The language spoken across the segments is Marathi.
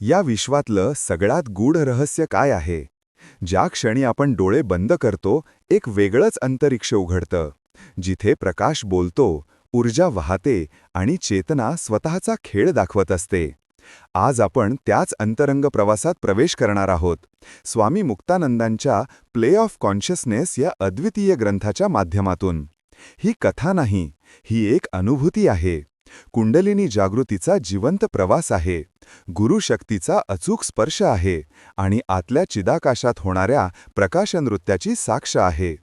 या विश्वातलं सगळ्यात गूढ रहस्य काय आहे? ज्या क्षणी आपण डोळे बंद करतो एक वेगळंच अंतरिक्ष उघडतं. जिथे प्रकाश बोलतो ऊर्जा वाहते आणि चेतना स्वतःचा खेळ दाखवत असते. आज आपण त्याच अंतरंग प्रवासात प्रवेश करणार आहोत. स्वामी मुक्तानंदांच्या प्ले ऑफ कॉन्शियसनेस या अद्वितीय ग्रंथाच्या माध्यमातून. ही कथा नाही ही एक अनुभूती आहे. कुंडलिनी जागृतीचा जिवंत प्रवास आहे. गुरुशक्तीचा अचूक स्पर्श आहे आणि आतल्या चिदाकाशात होणाऱ्या प्रकाशनृत्याची साक्ष आहे.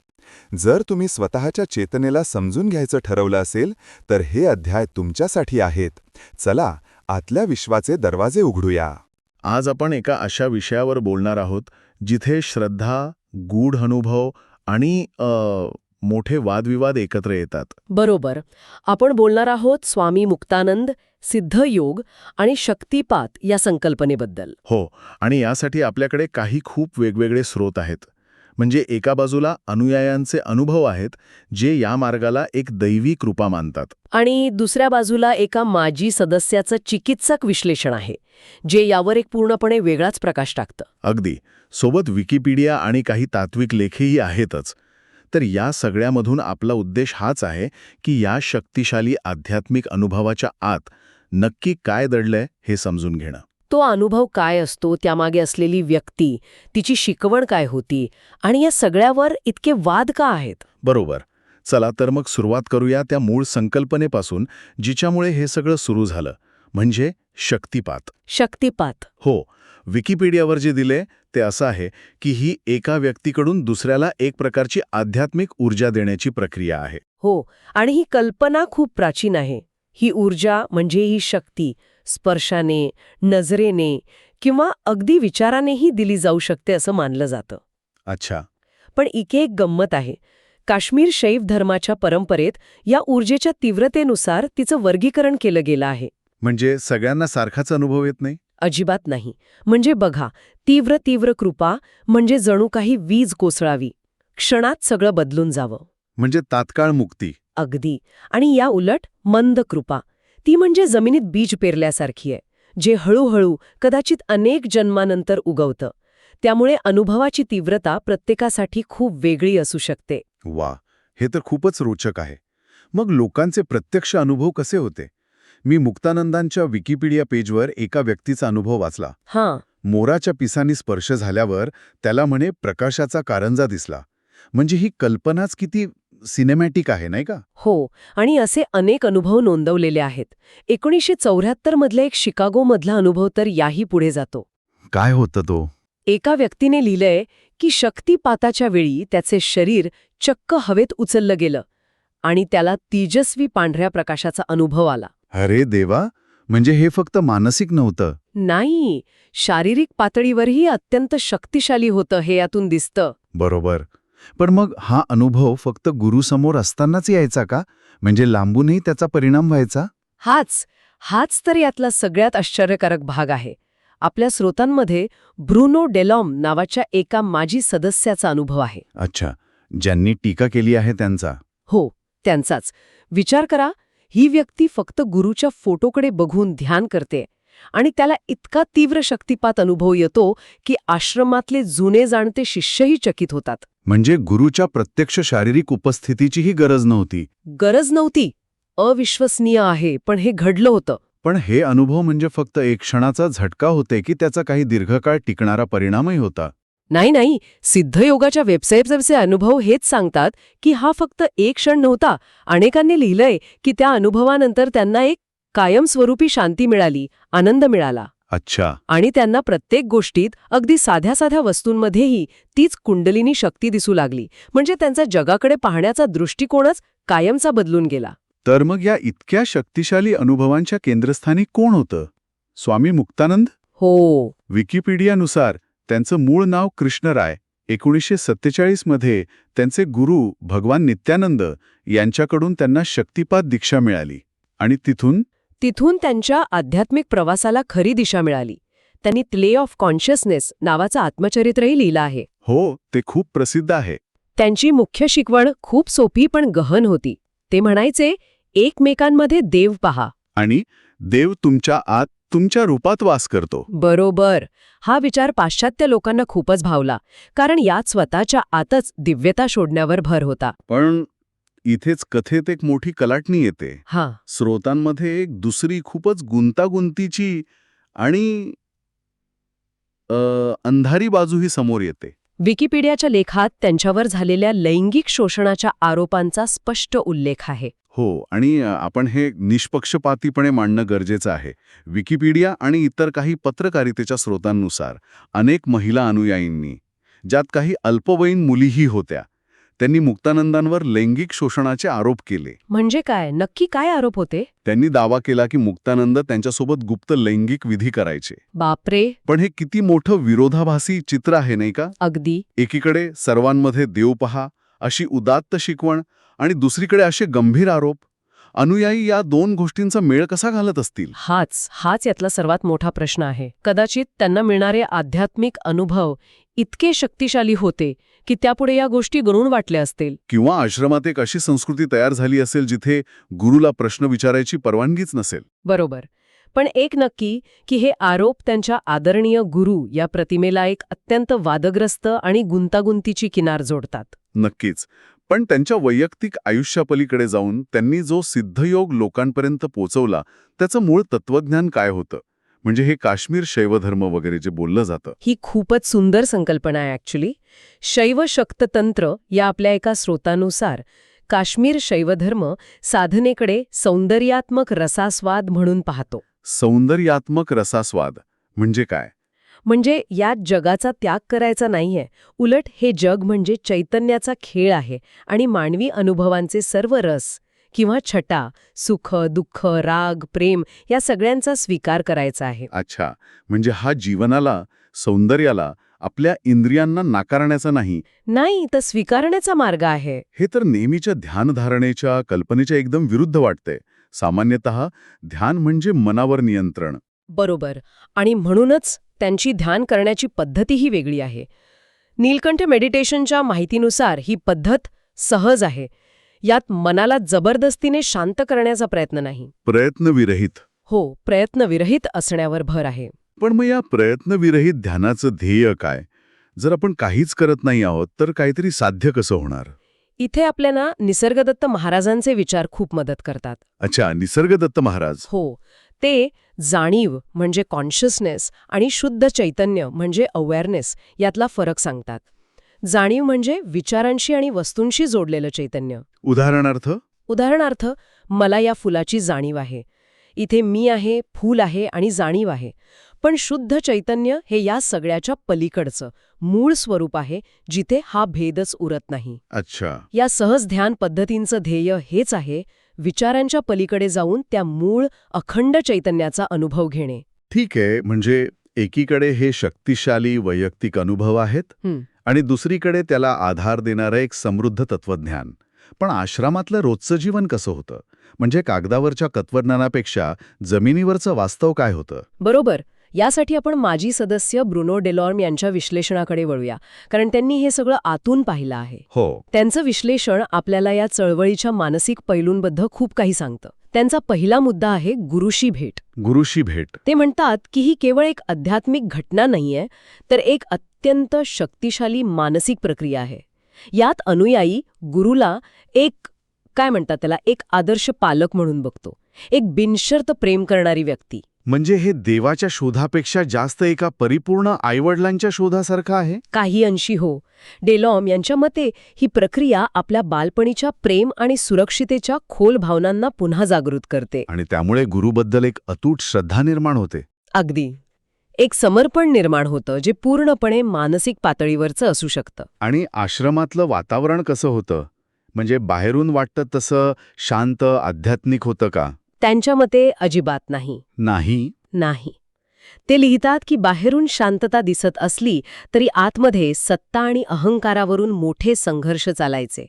जर तुम्ही स्वतःच्या चेतनेला समजून घ्यायचं ठरवलं असेल तर हे अध्याय तुमच्यासाठी आहेत. चला आतल्या विश्वाचे दरवाजे उघडूया. आज आपण एका अशा विषयावर बोलणार आहोत जिथे श्रद्धा गूढ अनुभव आणि मोठे वादविवाद एकत्र येतात. बरोबर. आपण बोलणार आहोत स्वामी मुक्तानंद सिद्धयोग आणि शक्तिपात या संकल्पनेबद्दल. हो आणि यासाठी आपल्याकडे काही खूप वेगवेगळे स्रोत आहेत. म्हणजे एका बाजूला अनुयायांचे अनुभव आहेत जे या मार्गाला एक दैवी कृपा मानतात. आणि दुसऱ्या बाजूला एका माजी सदस्याचं चिकित्सक विश्लेषण आहे जे यावर एक पूर्णपणे वेगळाच प्रकाश टाकतं. अगदी. सोबत विकिपीडिया आणि काही तात्विक लेखही आहेतच. तर या सगळ्यामधून आपला उद्देश हाच आहे की या शक्तिशाली आध्यात्मिक अनुभवाच्या आत नक्की काय दडलंय हे समजून घेणं. तो अनुभव काय असतो त्यामागे असलेली व्यक्ती तिची शिकवण काय होती आणि या सगळ्यावर इतके वाद का आहेत? बरोबर. चला तर मग सुरुवात करूया त्या मूळ संकल्पनेपासून जिच्यामुळे हे सगळं सुरू झालं. म्हणजे शक्तिपात. शक्तिपात. हो. विकिपीडियावर जे दिले ते असं आहे की ही एका व्यक्तीकडून दुसऱ्याला एक प्रकारची आध्यात्मिक ऊर्जा देण्याची प्रक्रिया आहे. हो आणि ही कल्पना खूप प्राचीन आहे. ही ऊर्जा म्हणजे ही शक्ती स्पर्शाने नजरेने किंवा अगदी विचारानेही दिली जाऊ शकते असं मानलं जातं. अच्छा. पण इके एक गंमत आहे. काश्मीर शैव धर्माच्या परंपरेत या ऊर्जेच्या तीव्रतेनुसार तिचं वर्गीकरण केलं गेलं आहे. म्हणजे सगळ्यांना सारखाच अनुभव येत नाही? अजिबात नाही. म्हणजे बघा तीव्र तीव्र कृपा म्हणजे जणू काही वीज कोसळावी. क्षणात सगळं बदलून जावं. म्हणजे तात्काळ मुक्ती. अगदी. आणि या उलट मंद कृपा. ती म्हणजे जमिनीत बीज पेरल्यासारखी आहे जे हळूहळू कदाचित अनेक जन्मानंतर उगवतं. त्यामुळे अनुभवाची तीव्रता प्रत्येकासाठी खूप वेगळी असू शकते. वा हे तर खूपच रोचक आहे. मग लोकांचे प्रत्यक्ष अनुभव कसे होते? मी मुक्तानंदांच्या विकिपीडिया पेजवर एका व्यक्तीचा अनुभव वाचला. हां. मोराच्या पिसांनी स्पर्श झाल्यावर त्याला म्हणे प्रकाशाचा कारंजा दिसला. म्हणजे ही कल्पनाच किती सिनेमॅटिक आहे नाही का? हो आणि असे अनेक अनुभव नोंदवलेले आहेत. एकोणीसशे चौऱ्याहत्तर मधला एक शिकागोमधला अनुभव तर याही पुढे जातो. काय होतं तो? एका व्यक्तीने लिहिलंय की शक्तिपाताच्या वेळी त्याचे शरीर चक्क हवेत उचललं गेलं आणि त्याला तेजस्वी पांढऱ्या प्रकाशाचा अनुभव आला. अरे देवा म्हणजे हे फक्त मानसिक नव्हतं. नाही शारीरिक पातळीवरही अत्यंत शक्तिशाली होतं हे यातून दिसतं. बरोबर. पण मग हा अनुभव फक्त गुरुसमोर असतानाच यायचा का? म्हणजे लांबूनही त्याचा परिणाम व्हायचा? हाच हाच तर यातला सगळ्यात आश्चर्यकारक भाग आहे. आपल्या स्रोतांमध्ये ब्रुनो डेलॉम नावाच्या एका माजी सदस्याचा अनुभव आहे. अच्छा ज्यांनी टीका केली आहे त्यांचा. हो त्यांचाच. विचार करा ही व्यक्ती फक्त गुरुच्या फोटोकडे बघून ध्यान करते आणि त्याला इतका तीव्र शक्तिपात अनुभव येतो की आश्रमातले जुने जाणते शिष्यही चकित होतात. म्हणजे गुरुच्या प्रत्यक्ष शारीरिक उपस्थितीचीही गरज नव्हती. गरज नव्हती. अविश्वसनीय आहे पण हे घडलं होतं. पण हे अनुभव म्हणजे फक्त एक क्षणाचा झटका होते की त्याचा काही दीर्घकाळ टिकणारा परिणामही होता. नाही नाही. सिद्धयोगाच्या वेबसाईटचे अनुभव हेच सांगतात की हा फक्त एक क्षण नव्हता. अनेकांनी लिहिलंय की त्या अनुभवानंतर त्यांना एक कायमस्वरूपी शांती मिळाली आनंद मिळाला. अच्छा. आणि त्यांना प्रत्येक गोष्टीत अगदी साध्या साध्या वस्तूंमध्येही तीच कुंडलिनी शक्ती दिसू लागली. म्हणजे त्यांचा जगाकडे पाहण्याचा दृष्टिकोनच कायमचा बदलून गेला. तर मग या इतक्या शक्तिशाली अनुभवांच्या केंद्रस्थानी कोण होतं? स्वामी मुक्तानंद? हो. विकिपीडियानुसार त्यांचं मूळ नाव कृष्णराय. एकोणीसशे सत्तेचाळीसमध्ये त्यांचे गुरु भगवान नित्यानंद यांच्याकडून त्यांना शक्तिपात दीक्षा मिळाली आणि तिथून तिथून त्यांच्या आध्यात्मिक प्रवासाला खरी दिशा मिळाली. त्यांनी प्ले ऑफ कॉन्शियसनेस नावाचं आत्मचरित्रही लिहिलं आहे. हो ते खूप प्रसिद्ध आहे. त्यांची मुख्य शिकवण खूप सोपी पण गहन होती. ते म्हणायचे एकमेकांमध्ये देव पहा. आणि देव तुमच्या आत तुमच्या रूपात वास करतो. बरोबर. हा विचार पाश्चात्य लोकांना खूपच भावला कारण यात स्वतःच्या आतच दिव्यता शोधण्यावर भर होता. पण इथेच कथेत एक मोठी कलाटणी येते. हा. स्रोतांमध्ये एक दुसरी खूपच गुंतागुंतीची आणि अ, अंधारी बाजूही समोर येते. विकिपीडियाच्या लेखात त्यांच्यावर झालेल्या लैंगिक शोषणाच्या आरोपांचा स्पष्ट उल्लेख आहे. हो आणि आपण हे निष्पक्षपातीपणे मांडणं गरजेचं आहे. विकिपीडिया आणि इतर काही पत्रकारितेच्या स्रोतांनुसार अनेक महिला अनुयायींनी ज्यात काही अल्पवयीन मुलीही होत्या त्यांनी मुक्तानंदांवर लैंगिक शोषणाचे आरोप केले. म्हणजे काय? नक्की काय आरोप होते? त्यांनी दावा केला की मुक्तानंद त्यांच्यासोबत गुप्त लैंगिक विधी करायचे. बापरे! पण हे किती मोठं विरोधाभासी चित्र आहे नाही का? अगदी. एकीकडे सर्वांमध्ये देव पहा अशी उदात्त शिकवण आणि दुसरीकडे असे गंभीर आरोप. अनुयायी या दोन गोष्टींचा मेळ कसा घालत असतील? हाच हाच यातला सर्वात मोठा प्रश्न आहे. कदाचित त्यांना मिळणारे आध्यात्मिक अनुभव इतके शक्तिशाली होते की त्यापुढे या गोष्टी गणून वाटल्या असतील. किंवा आश्रमात एक अशी संस्कृती तयार झाली असेल जिथे गुरुला प्रश्न विचारायची परवानगीच नसेल? बरोबर. पण एक नक्की की हे आरोप त्यांच्या आदरणीय गुरु या प्रतिमेला एक अत्यंत वादग्रस्त आणि गुंतागुंतीची किनार जोडतात. नक्कीच. पण त्यांच्या वैयक्तिक आयुष्यापलीकडे जाऊन त्यांनी जो सिद्धयोग लोकांपर्यंत पोचवला त्याचं मूळ तत्वज्ञान काय होतं? म्हणजे हे काश्मीर शैवधर्म वगैरे जे बोललं जातं. ही खूपच सुंदर संकल्पना आहे ॲक्च्युली शैव शक्ततंत्र या आपल्या एका स्रोतानुसार काश्मीर शैवधर्म साधनेकडे सौंदर्यात्मक रसास्वाद म्हणून पाहतो. सौंदर्यात्मक रसास्वाद म्हणजे काय? म्हणजे यात जगाचा त्याग करायचा नाहीये. उलट हे जग म्हणजे चैतन्याचा खेळ आहे आणि मानवी अनुभवांचे सर्व रस किंवा छटा सुख दुःख राग प्रेम या सगळ्यांचा स्वीकार करायचा आहे. अच्छा. म्हणजे हा जीवनाला सौंदर्याला आपल्या इंद्रियांना नाकारण्याचा नाही? नाही तर स्वीकारण्याचा मार्ग आहे. हे तर नेहमीच्या ध्यानधारणेच्या कल्पनेच्या एकदम विरुद्ध वाटते सामान्यतः ध्यान म्हणजे मनावर नियंत्रण. बरोबर. आणि म्हणूनच त्यांची ध्यान करण्याची पद्धतीही वेगळी आहे. नीलकंठ मेडिटेशनच्या माहितीनुसार ही पद्धत सहज आहे. यात मनाला जबरदस्तीने शांत करण्याचा प्रयत्न नाही. प्रयत्नविरहित. हो प्रयत्नविरहित असण्यावर भर आहे. पण मग या प्रयत्नविरहित ध्यानाचं ध्येय काय? जर आपण काहीच करत नाही आहोत तर काहीतरी साध्य कसं होणार? इथे आपल्याला निसर्गदत्त महाराजांचे विचार खूप मदत करतात. अच्छा निसर्गदत्त महाराज. हो ते जाणीव म्हणजे कॉन्शियसनेस आणि शुद्ध चैतन्य म्हणजे अवेअरनेस यातला फरक सांगतात. जाणीव म्हणजे विचारांशी आणि वस्तूंशी जोडलेलं चैतन्य. उदाहरणार्थ? उदाहरणार्थ मला या फुलाची जाणीव आहे. इथे मी आहे फूल आहे आणि जाणीव आहे. पण शुद्ध चैतन्य हे या सगळ्याच्या पलीकडचं मूळ स्वरूप आहे जिथे हा भेदच उरत नाही. अच्छा. या सहज ध्यान पद्धतींचं ध्येय हेच आहे विचारांच्या पलीकडे जाऊन त्या मूळ अखंड चैतन्याचा अनुभव घेणे. ठीक आहे म्हणजे एकीकडे हे शक्तिशाली वैयक्तिक अनुभव आहेत. आणि दुसरीकडे त्याला आधार देणारं एक समृद्ध तत्वज्ञान. पण आश्रमातलं रोजचं जीवन कसं होतं? म्हणजे कागदावरच्या तत्वज्ञानापेक्षा जमिनीवरचं वास्तव काय होतं? बरोबर. यासाठी आपण माजी सदस्य ब्रुनो डेलॉर्म यांच्या विश्लेषणाकडे वळूया कारण त्यांनी हे सगळं आतून पाहिलं आहे. हो. त्यांचं विश्लेषण आपल्याला या चळवळीच्या मानसिक पैलूंबद्ध खूप काही सांगतं. त्यांचा पहिला मुद्दा आहे गुरुशी भेट. गुरुशी भेट. ते म्हणतात की ही केवळ एक आध्यात्मिक घटना नाहीये तर एक अत्यंत शक्तिशाली मानसिक प्रक्रिया आहे. यात अनुयायी गुरुला एक काय म्हणतात त्याला एक आदर्श पालक म्हणून बघतो. एक बिनशर्त प्रेम करणारी व्यक्ती. म्हणजे हे देवाच्या शोधापेक्षा जास्त एका परिपूर्ण आईवडिलांच्या शोधासारखं आहे? काही अंशी हो. डेलॉम यांच्या मते ही प्रक्रिया आपल्या बालपणीच्या प्रेम आणि सुरक्षितेच्या खोल भावनांना पुन्हा जागृत करते. आणि त्यामुळे गुरुबद्दल एक अतूट श्रद्धा निर्माण होते. अगदी. एक समर्पण निर्माण होतं जे पूर्णपणे मानसिक पातळीवरचं असू शकतं. आणि आश्रमातलं वातावरण कसं होतं? म्हणजे बाहेरून वाटतं तसं शांत आध्यात्मिक होतं का? त्यांच्या मते अजिबात नाही. नाही. नाही. ते लिहितात की बाहेरून शांतता दिसत असली तरी आतमध्ये सत्ता आणि अहंकारावरून मोठे संघर्ष चालायचे.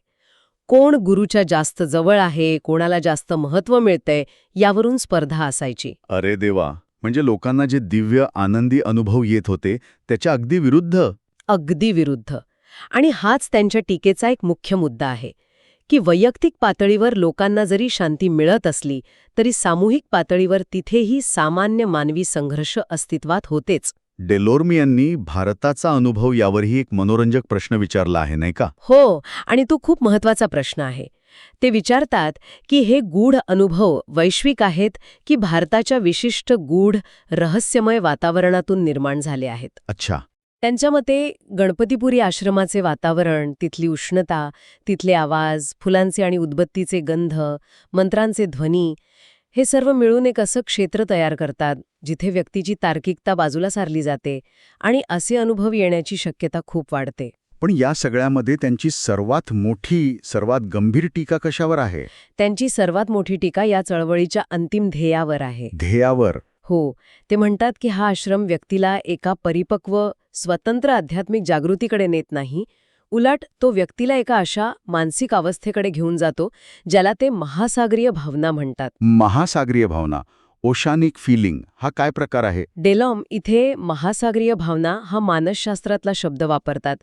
कोण गुरुच्या जास्त जवळ आहे कोणाला जास्त महत्त्व मिळतंय यावरून स्पर्धा असायची. अरे देवा म्हणजे लोकांना जे दिव्य आनंदी अनुभव येत होते त्याच्या अगदी विरुद्ध? अगदी विरुद्ध. आणि हाच त्यांच्या टीकेचा एक मुख्य मुद्दा आहे. की वैयक्तिक पातळीवर लोकांना जरी शांती मिळत असली तरी सामूहिक पातळीवर तिथेही सामान्य मानवी संघर्ष अस्तित्वात होतेच. डेलोर्मी यांनी भारताचा अनुभव यावरही एक मनोरंजक प्रश्न विचारला आहे नाही का? हो आणि तो खूप महत्त्वाचा प्रश्न आहे. ते विचारतात की हे गूढ अनुभव वैश्विक आहेत की भारताच्या विशिष्ट गूढ रहस्यमय वातावरणातून निर्माण झाले आहेत? अच्छा. त्यांच्या मते गणपतीपुरी आश्रमाचे वातावरण तिथली उष्णता तिथले आवाज फुलांचे आणि उदबत्तीचे गंध मंत्रांचे ध्वनी हे सर्व मिळून एक असं क्षेत्र तयार करतात जिथे व्यक्तीची तार्किकता बाजूला सारली जाते आणि असे अनुभव येण्याची शक्यता खूप वाढते. पण या सगळ्यामध्ये त्यांची सर्वात मोठी सर्वात गंभीर टीका कशावर आहे? त्यांची सर्वात मोठी टीका या चळवळीच्या अंतिम ध्येयावर आहे. ध्येयावर? हो ते म्हणतात की हा आश्रम व्यक्तीला एका परिपक्व स्वतंत्र आध्यात्मिक जागृतीकडे नेत नाही उलट तो व्यक्तीला एका अशा मानसिक अवस्थेकडे घेऊन जातो ज्याला ते महासागरीय भावना म्हणतात. महासागरीय भावना ओशानिक फिलिंग हा काय प्रकार आहे? डेलॉम इथे महासागरीय भावना हा मानसशास्त्रातला शब्द वापरतात.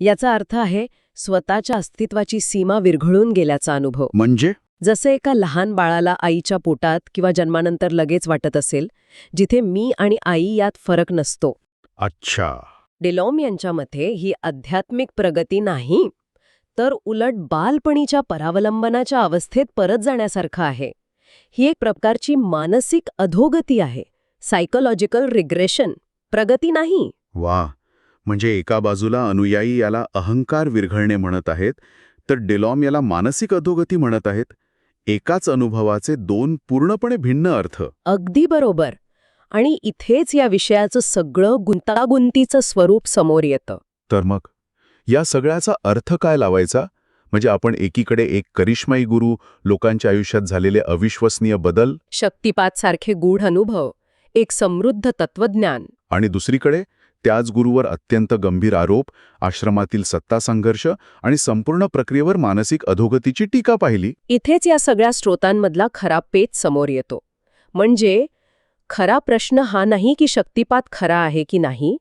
याचा अर्थ आहे स्वतःच्या अस्तित्वाची सीमा विरघळून गेल्याचा अनुभव. म्हणजे? जसं एका लहान बाळाला आईच्या पोटात किंवा जन्मानंतर लगेच वाटत असेल जिथे मी आणि आई यात फरक नसतो. अच्छा. डेलॉम यांच्या मते ही आध्यात्मिक प्रगती नाही तर उलट बालपणीच्या परावलंबनाच्या अवस्थेत परत जाण्यासारखं आहे. ही एक प्रकारची मानसिक अधोगती आहे सायकोलॉजिकल रिग्रेशन प्रगती नाही. वा म्हणजे एका बाजूला अनुयायी याला अहंकार विरघळणे म्हणत आहेत तर डेलॉम याला मानसिक अधोगती म्हणत आहेत. एकाच अनुभवाचे दोन पूर्णपणे भिन्न अर्थ. अगदी बरोबर. आणि इथेच या विषयाचं सगळं गुंतागुंतीचं स्वरूप समोर येतं. तर मग? या सगळ्याचा अर्थ काय लावायचा? म्हणजे आपण एकीकडे एक करिश्माई गुरु लोकांच्या आयुष्यात झालेले अविश्वसनीय बदल? शक्तिपात सारखे गूढ अनुभव एक समृद्ध तत्वज्ञान आणि दुसरीकडे त्याच गुरुवर अत्यंत गंभीर आरोप आश्रमातील सत्ता संघर्ष आणि संपूर्ण प्रक्रियेवर मानसिक अधोगतीची टीका पाहिली? इथेच या सगळ्या स्रोतांमधला खरा पेच समोर येतो. म्हणजे खरा प्रश्न हा नाही की शक्तिपात खरा आहे की नाही?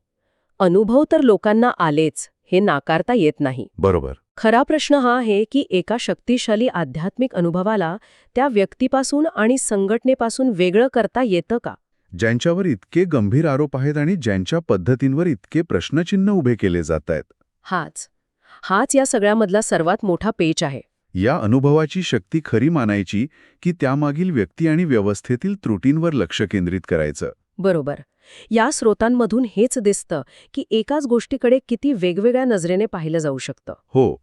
अनुभव तर लोकांना आलेच हे नाकारता येत नाही. बरोबर. खरा प्रश्न हा आहे की एका शक्तिशाली आध्यात्मिक अनुभवाला त्या व्यक्तीपासून आणि संघटनेपासून वेगळं करता येतं का? ज्यांच्यावर इतके गंभीर आरोप आहेत आणि ज्यांच्या पद्धतींवर इतके प्रश्नचिन्ह उभे केले जात आहेत. हाच. हाच या सगळ्यामधला सर्वात मोठा पेच आहे. या अनुभवाची शक्ती खरी मानायची की त्यामागील व्यक्ती आणि व्यवस्थेतील त्रुटींवर लक्ष केंद्रित करायचं. बरोबर. या स्रोतांमधून हेच दिसतं की एकाच गोष्टीकडे किती वेगवेगळ्या नजरेने पाहिलं जाऊ शकतं. हो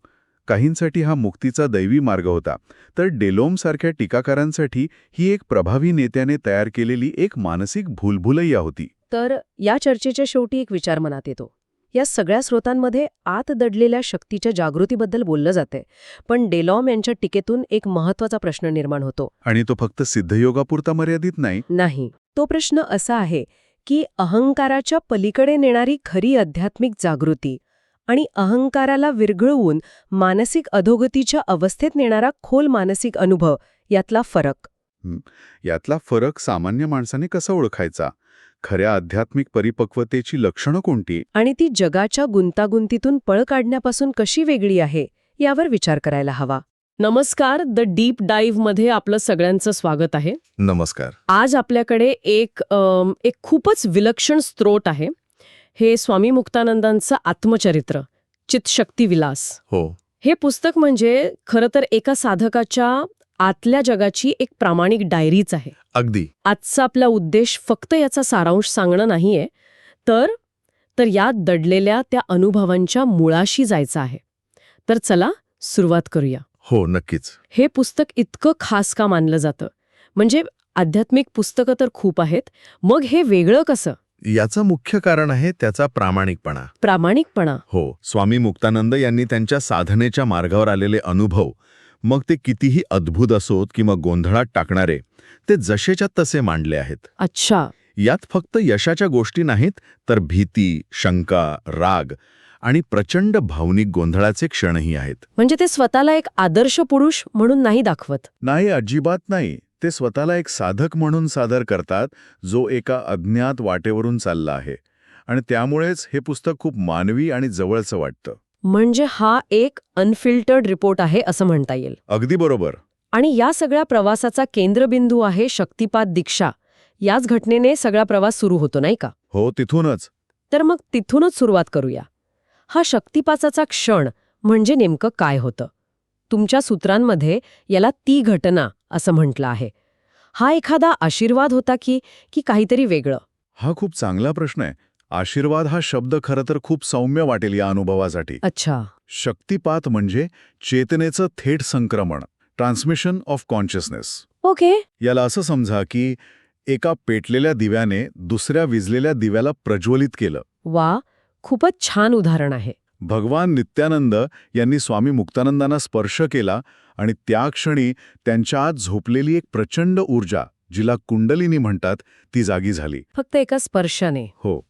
काहींसाठी हा मुक्तीचा दैवी मार्ग होता तर डेलोमसारख्या टीकाकारांसाठी ही एक प्रभावी नेत्याने तयार केलेली एक मानसिक भूलभुलैया होती. तर या चर्चेच्या शेवटी एक विचार मनात येतो. या सगळ्या स्रोतांमध्ये आत दडलेल्या शक्तीच्या जागृतीबद्दल बोललं जाते पण डेलॉम यांच्या टीकेतून एक महत्त्वाचा प्रश्न निर्माण होतो. आणि तो फक्त सिद्धयोगापुरता मर्यादित नाही? नाही. तो प्रश्न असा आहे की अहंकाराच्या पलीकडे नेणारी खरी आध्यात्मिक जागृती आणि अहंकाराला विरघळवून मानसिक अधोगतीच्या अवस्थेत नेणारा खोल मानसिक अनुभव यातला फरक. यातला फरक सामान्य माणसाने कसा ओळखायचा? खऱ्या आध्यात्मिक परिपक्वतेची लक्षणं कोणती? आणि ती जगाच्या गुंतागुंतीतून पळ काढण्यापासून कशी वेगळी आहे यावर विचार करायला हवा. नमस्कार द डीप डाईव्हमध्ये आपलं सगळ्यांचं स्वागत आहे. नमस्कार. आज आपल्याकडे एक अम, एक खूपच विलक्षण स्त्रोत आहे. हे स्वामी मुक्तानंदांचं आत्मचरित्र चितशक्ती विलास. हो. हे पुस्तक म्हणजे खरं तर एका साधकाच्या आतल्या जगाची एक प्रामाणिक डायरीच आहे. अगदी. आजचा आपला उद्देश फक्त याचा सारांश सांगणं नाहीये तर तर यात दडलेल्या त्या अनुभवांच्या मुळाशी जायचं आहे. तर चला सुरुवात करूया. हो नक्कीच. हे पुस्तक इतकं खास का मानलं जातं? म्हणजे आध्यात्मिक पुस्तकं तर खूप आहेत मग हे वेगळं कसं? याचं मुख्य कारण आहे त्याचा प्रामाणिकपणा. प्रामाणिकपणा. हो स्वामी मुक्तानंद यांनी त्यांच्या साधनेच्या मार्गावर आलेले अनुभव मग ते कितीही अद्भुत असोत किंवा गोंधळात टाकणारे ते जसेच्या तसे मांडले आहेत. अच्छा. यात फक्त यशाच्या गोष्टी नाहीत तर भीती शंका राग आणि प्रचंड भावनिक गोंधळाचे क्षणही आहेत. म्हणजे ते स्वतःला एक आदर्श पुरुष म्हणून नाही दाखवत? नाही अजिबात नाही. ते स्वतःला एक साधक म्हणून सादर करतात जो एका अज्ञात वाटेवरून चालला आहे. आणि त्यामुळेच हे पुस्तक खूप मानवी आणि जवळचं वाटतं. म्हणजे हा एक अनफिल्टर्ड रिपोर्ट आहे असं म्हणता येईल. अगदी बरोबर. आणि या सगळ्या प्रवासाचा केंद्रबिंदू आहे शक्तिपात दीक्षा. याच घटनेने सगळा प्रवास सुरू होतो नाही का? हो तिथूनच. तर मग तिथूनच सुरुवात करूया. हा शक्तिपाचाचा क्षण म्हणजे नेमकं काय होतं? तुमच्या सूत्रांमध्ये याला ती घटना असं म्हटलं आहे. हा एखादा आशीर्वाद होता की की काहीतरी वेगळं? हा खूप चांगला प्रश्न आहे. आशीर्वाद हा शब्द खरं तर खूप सौम्य वाटेल या अनुभवासाठी. अच्छा. शक्तिपात म्हणजे चेतनेचं थेट संक्रमण ट्रान्समिशन ऑफ कॉन्शियसनेस ओके. याला असं समजा की एका पेटलेल्या दिव्याने दुसऱ्या विजलेल्या दिव्याला प्रज्वलित केलं. वा खूपच छान उदाहरण आहे. भगवान नित्यानंद यांनी स्वामी मुक्तानंदांना स्पर्श केला आणि त्या क्षणी त्यांच्या आत झोपलेली एक प्रचंड ऊर्जा जिला कुंडलिनी म्हणतात ती जागी झाली. फक्त एका स्पर्शाने. हो.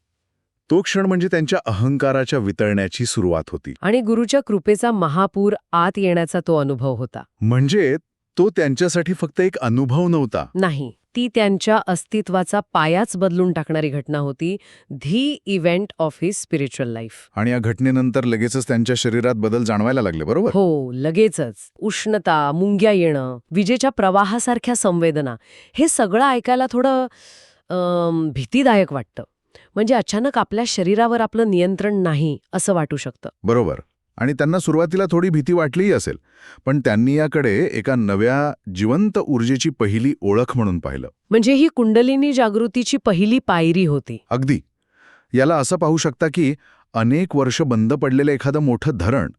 तो क्षण म्हणजे त्यांच्या अहंकाराच्या वितळण्याची सुरुवात होती. आणि गुरुच्या कृपेचा महापूर आत येण्याचा तो अनुभव होता. म्हणजे तो त्यांच्यासाठी फक्त एक अनुभव नव्हता. नाही ती त्यांच्या अस्तित्वाचा पायाच बदलून टाकणारी घटना होती the event of his spiritual life आणि या घटनेनंतर लगेचच त्यांच्या शरीरात बदल जाणवायला लागले बरोबर? हो लगेचच. उष्णता मुंग्या येणं विजेच्या प्रवाहासारख्या संवेदना हे सगळं ऐकायला थोडं भीतीदायक वाटतं. म्हणजे अचानक आपल्या शरीरावर आपलं नियंत्रण नाही असं वाटू शकतं. बरोबर. आणि त्यांना सुरुवातीला थोडी भीती वाटलीही असेल पण त्यांनी याकडे एका नव्या जिवंत ऊर्जेची पहिली ओळख म्हणून पाहिलं. म्हणजे ही कुंडलिनी जागृतीची पहिली पायरी होती. अगदी. याला असं पाहू शकता की अनेक वर्ष बंद पडलेलं एखादं मोठं धरण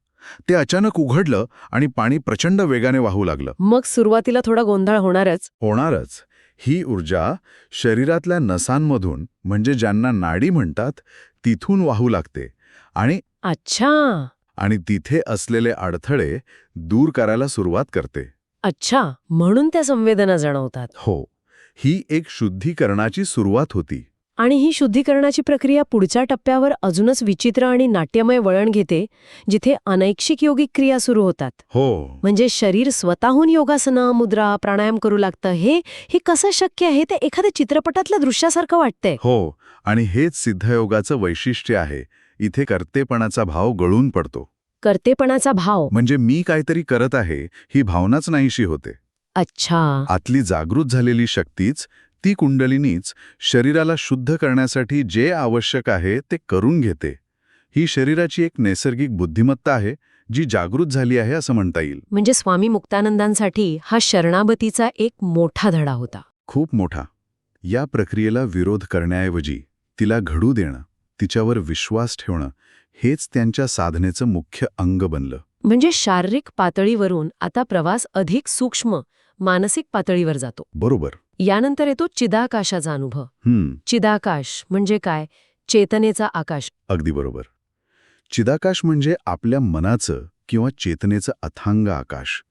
ते अचानक उघडलं आणि पाणी प्रचंड वेगाने वाहू लागलं. मग सुरुवातीला थोडा गोंधळ होणारच? होणारच. ही ऊर्जा शरीरातल्या नसांमधून म्हणजे ज्यांना नाडी म्हणतात तिथून वाहू लागते आणि अच्छा. आणि तिथे असलेले अडथळे दूर करायला सुरुवात करते. अच्छा म्हणून त्या संवेदना जाणवतात. हो ही एक शुद्धीकरणाची सुरुवात होती. आणि ही शुद्धीकरणाची प्रक्रिया पुढच्या टप्प्यावर अजूनच विचित्र आणि नाट्यमय वळण घेते जिथे अनैक्षिक योगिक क्रिया सुरू होतात. हो. म्हणजे शरीर स्वतःहून योगासनं मुद्रा प्राणायाम करू लागतं हे हे कसं शक्य आहे ते एखाद्या चित्रपटातल्या दृश्यासारखं वाटतंय. हो आणि हेच सिद्धयोगाचं वैशिष्ट्य आहे. इथे कर्तेपणाचा भाव गळून पडतो. कर्तेपणाचा भाव. म्हणजे मी काहीतरी करत आहे ही भावनाच नाहीशी होते. अच्छा. आतली जागृत झालेली शक्तीच ती कुंडलिनीच शरीराला शुद्ध करण्यासाठी जे आवश्यक आहे ते करून घेते. ही शरीराची एक नैसर्गिक बुद्धिमत्ता आहे जी जागृत झाली आहे असं म्हणता येईल. म्हणजे स्वामी मुक्तानंदांसाठी हा शरणागतीचा एक मोठा धडा होता. खूप मोठा. या प्रक्रियेला विरोध करण्याऐवजी तिला घडू देणं तिच्यावर विश्वास ठेवणं हेच त्यांच्या साधनेचं मुख्य अंग बनलं. म्हणजे शारीरिक पातळीवरून आता प्रवास अधिक सूक्ष्म मानसिक पातळीवर जातो. बरोबर. यानंतर येतो चिदाकाशाचा अनुभव. हम्म. चिदाकाश म्हणजे काय? चेतनेचा आकाश. अगदी बरोबर. चिदाकाश म्हणजे आपल्या मनाचं किंवा चेतनेचं अथांग आकाश.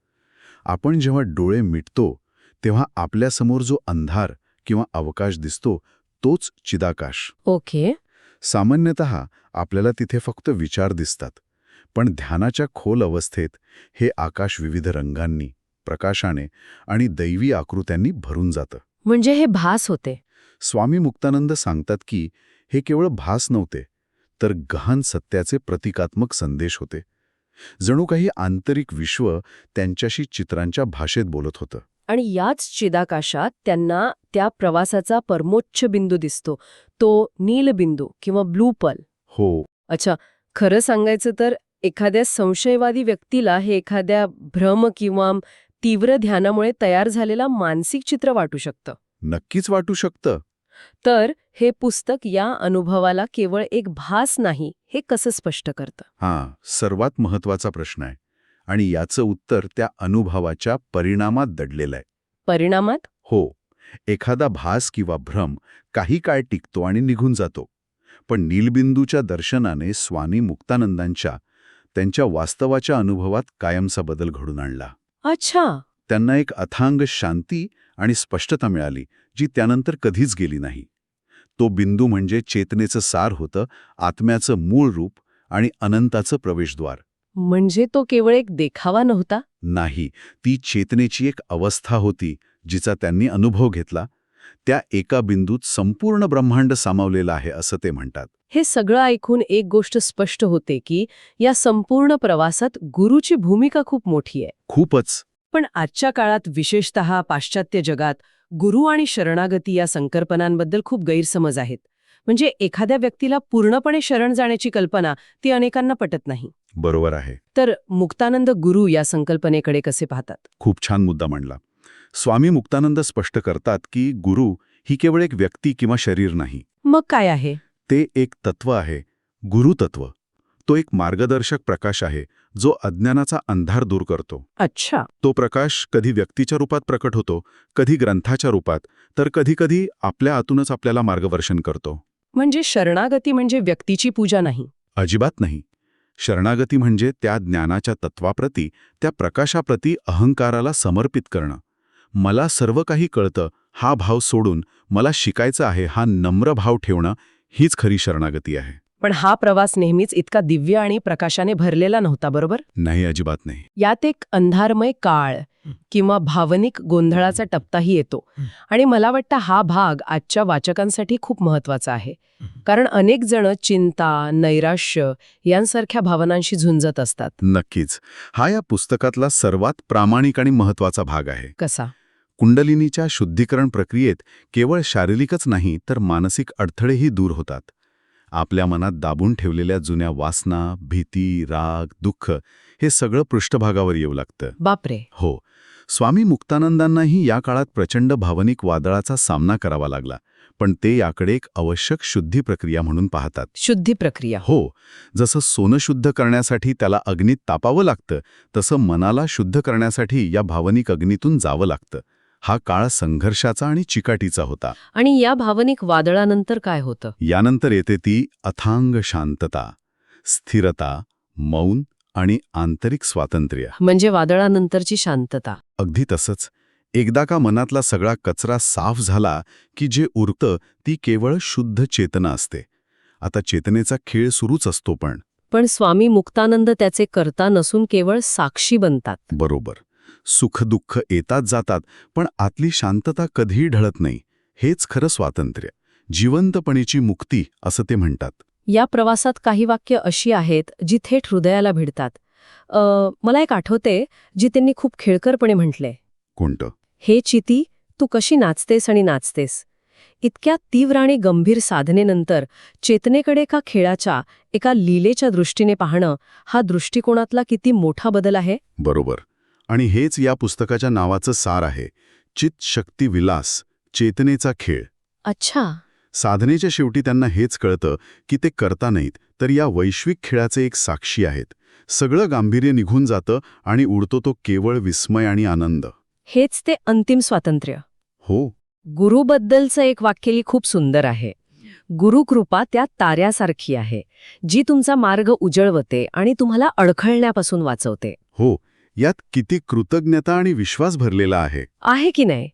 आपण जेव्हा डोळे मिटतो तेव्हा आपल्यासमोर जो अंधार किंवा अवकाश दिसतो तोच चिदाकाश. ओके. सामान्यतः आपल्याला तिथे फक्त विचार दिसतात पण ध्यानाच्या खोल अवस्थेत हे आकाश विविध रंगांनी प्रकाशाने आणि दैवी आकृत्यांनी भरून जातं. म्हणजे हे भास होते. स्वामी मुक्तानंद सांगतात की हे केवळ भास नव्हते तर गहन सत्याचे प्रतिकात्मक संदेश होते. जणू काही आंतरिक विश्व त्यांच्याशी चित्रांच्या भाषेत बोलत होतं. आणि याच चिदाकाशात त्यांना त्या प्रवासाचा परमोच्च बिंदू दिसतो. तो नीलबिंदू किंवा ब्लू पल. हो. अच्छा खरं सांगायचं तर एखाद्या संशयवादी व्यक्तीला हे एखाद्या भ्रम किंवा तीव्र ध्यानामुळे तयार झालेला मानसिक चित्र वाटू शकतं. नक्कीच वाटू शकतं. तर हे पुस्तक या अनुभवाला केवळ एक भास नाही हे कसं स्पष्ट करतं? हां सर्वात महत्त्वाचा प्रश्न आहे आणि याचं उत्तर त्या अनुभवाच्या परिणामात दडलेलं आहे. परिणामात? हो एखादा भास किंवा भ्रम काही काळ टिकतो आणि निघून जातो. पण नीलबिंदूच्या दर्शनाने स्वामी मुक्तानंदांच्या त्यांच्या वास्तवाच्या अनुभवात कायमचा बदल घडून आणला. अच्छा. त्यांना एक अथांग शांती आणि स्पष्टता मिळाली जी त्यानंतर कधीच गेली नाही. तो बिंदू म्हणजे चेतनेचं सार होतं आत्म्याचं मूळ रूप आणि अनंताचं प्रवेशद्वार. म्हणजे तो केवळ एक देखावा नव्हता? नाही ती चेतनेची एक अवस्था होती जिचा त्यांनी अनुभव घेतला. त्या एका बिंदूत संपूर्ण ब्रह्मांड सामावलेलं आहे असं ते म्हणतात. हे सगळं ऐकून एक गोष्ट स्पष्ट होते की या संपूर्ण प्रवासात गुरुची भूमिका खूप मोठी आहे. खूपच. पण आजच्या काळात विशेषत पाश्चात्य जगात गुरु आणि शरणागती या संकल्पनांबद्दल खूप गैरसमज आहेत. म्हणजे एखाद्या व्यक्तीला पूर्णपणे शरण जाण्याची कल्पना ती अनेकांना पटत नाही. बरोबर आहे. तर मुक्तानंद गुरु या संकल्पनेकडे कसे पाहतात? खूप छान मुद्दा मांडला. स्वामी मुक्तानंद स्पष्ट करतात की गुरु ही केवळ एक व्यक्ती किंवा शरीर नाही. मग काय आहे? ते एक तत्व आहे गुरुतत्व तो एक मार्गदर्शक प्रकाश आहे जो अज्ञानाचा अंधार दूर करतो. अच्छा. तो प्रकाश कधी व्यक्तीच्या रूपात प्रकट होतो कधी ग्रंथाच्या रूपात तर कधी कधी आपल्या आतूनच आपल्याला मार्गदर्शन करतो. म्हणजे शरणागती म्हणजे व्यक्तीची पूजा नाही. अजिबात नाही. शरणागती म्हणजे त्या ज्ञानाच्या तत्वाप्रती त्या प्रकाशाप्रती अहंकाराला समर्पित करणं. मला सर्व काही कळतं हा भाव सोडून मला शिकायचं आहे हा नम्र भाव ठेवणं हीच खरी शरणागती आहे. पण हा प्रवास नेहमीच इतका दिव्य आणि प्रकाशाने भरलेला नव्हता बरोबर? नाही अजिबात नाही. यात एक अंधारमय काळ किंवा भावनिक गोंधळाचा टप्पाही येतो. आणि मला वाटतं हा भाग आजच्या वाचकांसाठी खूप महत्त्वाचा आहे. कारण अनेक जण चिंता नैराश्य यांसारख्या भावनांशी झुंजत असतात. नक्कीच. हा या पुस्तकातला सर्वात प्रामाणिक आणि महत्त्वाचा भाग आहे. कसा? कुंडलिनीच्या शुद्धीकरण प्रक्रियेत केवळ शारीरिकच नाही तर मानसिक अडथळेही दूर होतात. आपल्या मनात दाबून ठेवलेल्या जुन्या वासना भीती राग दुःख हे सगळं पृष्ठभागावर येऊ लागतं. बापरे! हो. स्वामी मुक्तानंदांनाही या काळात प्रचंड भावनिक वादळाचा सामना करावा लागला पण ते याकडे एक आवश्यक शुद्धी प्रक्रिया म्हणून पाहतात. शुद्धी प्रक्रिया. हो. जसं सोनं शुद्ध करण्यासाठी त्याला अग्नीत तापावं लागतं तसं मनाला शुद्ध करण्यासाठी या भावनिक अग्नीतून जावं लागतं. हा काळ संघर्षाचा आणि चिकाटीचा होता. आणि या भावनिक वादळानंतर काय होतं? यानंतर येते ती अथांग शांतता स्थिरता मौन आणि आंतरिक स्वातंत्र्य. म्हणजे वादळानंतरची शांतता. अगदी तसंच. एकदा का मनातला सगळा कचरा साफ झाला की जे उरतं ती केवळ शुद्ध चेतना असते. आता चेतनेचा खेळ सुरूच असतो पण. पण स्वामी मुक्तानंद त्याचे करता नसून केवळ साक्षी बनतात. बरोबर. सुखदुःख येतात जातात पण आतली शांतता कधीही ढळत नाही. हेच खरं स्वातंत्र्य. जिवंतपणीची मुक्ती असं ते म्हणतात. या प्रवासात काही वाक्य अशी आहेत जी थेट हृदयाला भिडतात. मला एक आठवते जी त्यांनी खूप खेळकरपणे म्हटले. कोणतं? हे चिती तू कशी नाचतेस आणि नाचतेस? इतक्या तीव्र आणि गंभीर साधनेनंतर चेतनेकडे का खेळाच्या एका लीलेच्या दृष्टीने पाहणं हा दृष्टिकोनातला किती मोठा बदल आहे? बरोबर. आणि हेच या पुस्तकाच्या नावाचं सार आहे. चित शक्ती विलास चेतनेचा खेळ. अच्छा. साधनेच्या शेवटी त्यांना हेच कळतं की ते करता नाहीत तर या वैश्विक खेळाचे एक साक्षी आहेत. सगळं गांभीर्य निघून जातं आणि उडतो तो केवळ विस्मय आणि आनंद. हेच ते अंतिम स्वातंत्र्य. हो. गुरुबद्दलचं एक वाक्यही खूप सुंदर आहे. गुरुकृपा त्या ताऱ्यासारखी आहे जी तुमचा मार्ग उजळवते आणि तुम्हाला अडखळण्यापासून वाचवते. हो यात किती कृतज्ञता आणि विश्वास भरलेला आहे. आहे की नाही?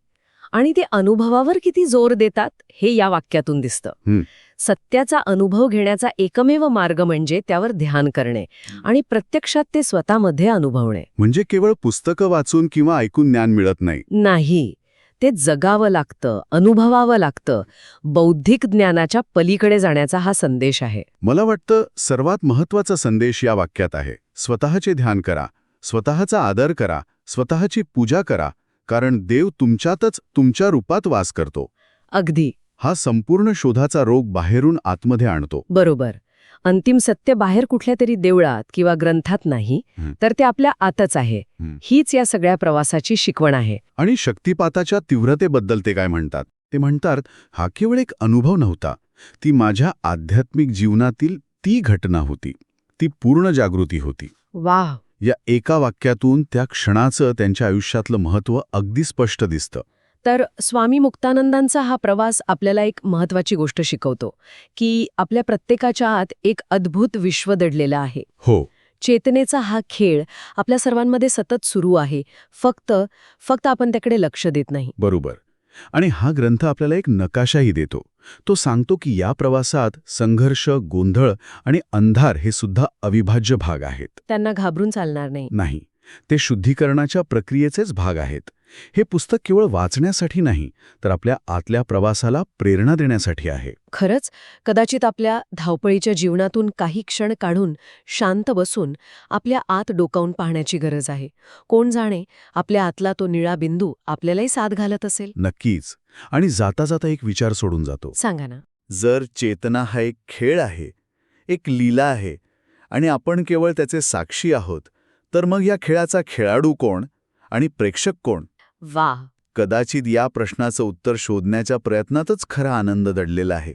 आणि ते अनुभवावर किती जोर देतात हे या वाक्यातून दिसतं. सत्याचा अनुभव घेण्याचा एकमेव मार्ग म्हणजे त्यावर ध्यान करणे आणि प्रत्यक्षात ते स्वतःमध्ये अनुभवणे. म्हणजे केवळ पुस्तकं वाचून किंवा ऐकून ज्ञान मिळत नाही. नाही. ते जगावं लागतं अनुभवावं लागतं. बौद्धिक ज्ञानाच्या पलीकडे जाण्याचा हा संदेश आहे. मला वाटतं सर्वात महत्त्वाचा संदेश या वाक्यात आहे. स्वतःचे ध्यान करा. स्वतःचा आदर करा स्वतःची पूजा करा कारण देव तुमच्यातच तुमच्या रूपात वास करतो. अगदी. हा संपूर्ण शोधाचा रोग बाहेरून आतमध्ये आणतो. बरोबर. अंतिम सत्य बाहेर कुठल्या तरी देवळात किंवा ग्रंथात नाही. तर ते आपल्या आतच आहे. हीच या सगळ्या प्रवासाची शिकवण आहे. आणि शक्तिपाताच्या तीव्रतेबद्दल ते काय म्हणतात? ते म्हणतात हा केवळ एक अनुभव नव्हता. ती माझ्या आध्यात्मिक जीवनातील ती घटना होती. ती पूर्ण जागृती होती. वाह या एका वाक्यातून त्या क्षणाचं त्यांच्या आयुष्यातलं महत्त्व अगदी स्पष्ट दिसतं. तर स्वामी मुक्तानंदांचा हा प्रवास आपल्याला एक महत्वाची गोष्ट शिकवतो की आपल्या प्रत्येकाच्या आत एक अद्भुत विश्व दडलेलं आहे. हो. चेतनेचा हा खेळ आपल्या सर्वांमध्ये सतत सुरू आहे. फक्त फक्त आपण त्याकडे लक्ष देत नाही. बरोबर. आणि हा ग्रंथ आपल्याला एक नकाशाही देतो. तो सांगतो की या प्रवासात संघर्ष गोंधळ आणि अंधार हे सुद्धा अविभाज्य भाग आहेत. त्यांना घाबरून चालणार नाही. नाही ते शुद्धीकरणाच्या प्रक्रियेचेच भाग आहेत. हे पुस्तक केवळ वाचण्यासाठी नाही तर आपल्या आतल्या प्रवासाला प्रेरणा देण्यासाठी आहे. खरंच कदाचित आपल्या धावपळीच्या जीवनातून काही क्षण काढून शांत बसून आपल्या आत डोकावून पाहण्याची गरज आहे. कोण जाणे आपल्या आतला तो निळा बिंदू आपल्यालाही साथ घालत असेल? नक्कीच. आणि जाता जाता एक विचार सोडून जातो. सांगा ना. जर चेतना हा एक खेळ आहे एक लीला आहे आणि आपण केवळ त्याचे साक्षी आहोत तर मग या खेळाचा खेळाडू कोण आणि प्रेक्षक कोण? वा. कदाचित या प्रश्नाचं उत्तर शोधण्याच्या प्रयत्नातच खरा आनंद दडलेला आहे.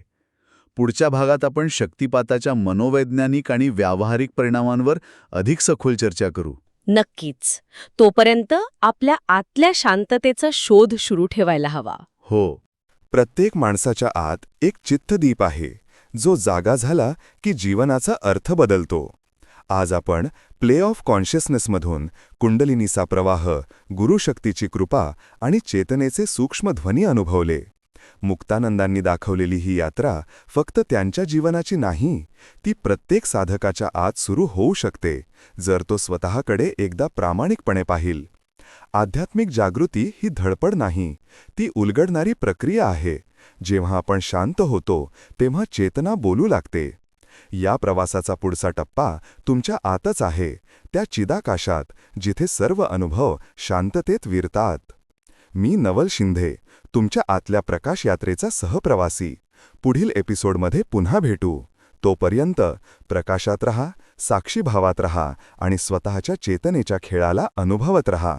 पुढच्या भागात आपण शक्तिपाताच्या मनोवैज्ञानिक आणि व्यावहारिक परिणामांवर अधिक सखोल चर्चा करू. नक्कीच. तोपर्यंत आपल्या आतल्या शांततेचा शोध सुरू ठेवायला हवा. हो. प्रत्येक माणसाच्या आत एक चित्तदीप आहे जो जागा झाला की जीवनाचा अर्थ बदलतो. आज आपण प्ले ऑफ कॉन्शियसनेसमधून कुंडलिनीचा प्रवाह गुरुशक्तीची कृपा आणि चेतनेचे सूक्ष्मध्वनी अनुभवले. मुक्तानंदांनी दाखवलेली ही यात्रा फक्त त्यांच्या जीवनाची नाही ती प्रत्येक साधकाच्या आत सुरू होऊ शकते जर तो स्वतःकडे एकदा प्रामाणिकपणे पाहिल. आध्यात्मिक जागृती ही धडपड नाही ती उलगडणारी प्रक्रिया आहे. जेव्हा आपण शांत होतो तेव्हा चेतना बोलू लागते. या प्रवासाचा पुढचा टप्पा तुमच्या आतच आहे त्या चिदाकाशात जिथे सर्व अनुभव शांततेत विरतात. मी नवल शिंदे तुमच्या आतल्या प्रकाश यात्रेचा सहप्रवासी. पुढील एपिसोडमध्ये पुन्हा भेटू. तोपर्यंत प्रकाशात रहा साक्षी भावात रहा आणि स्वतःच्या चेतनेच्या खेळाला अनुभवत रहा.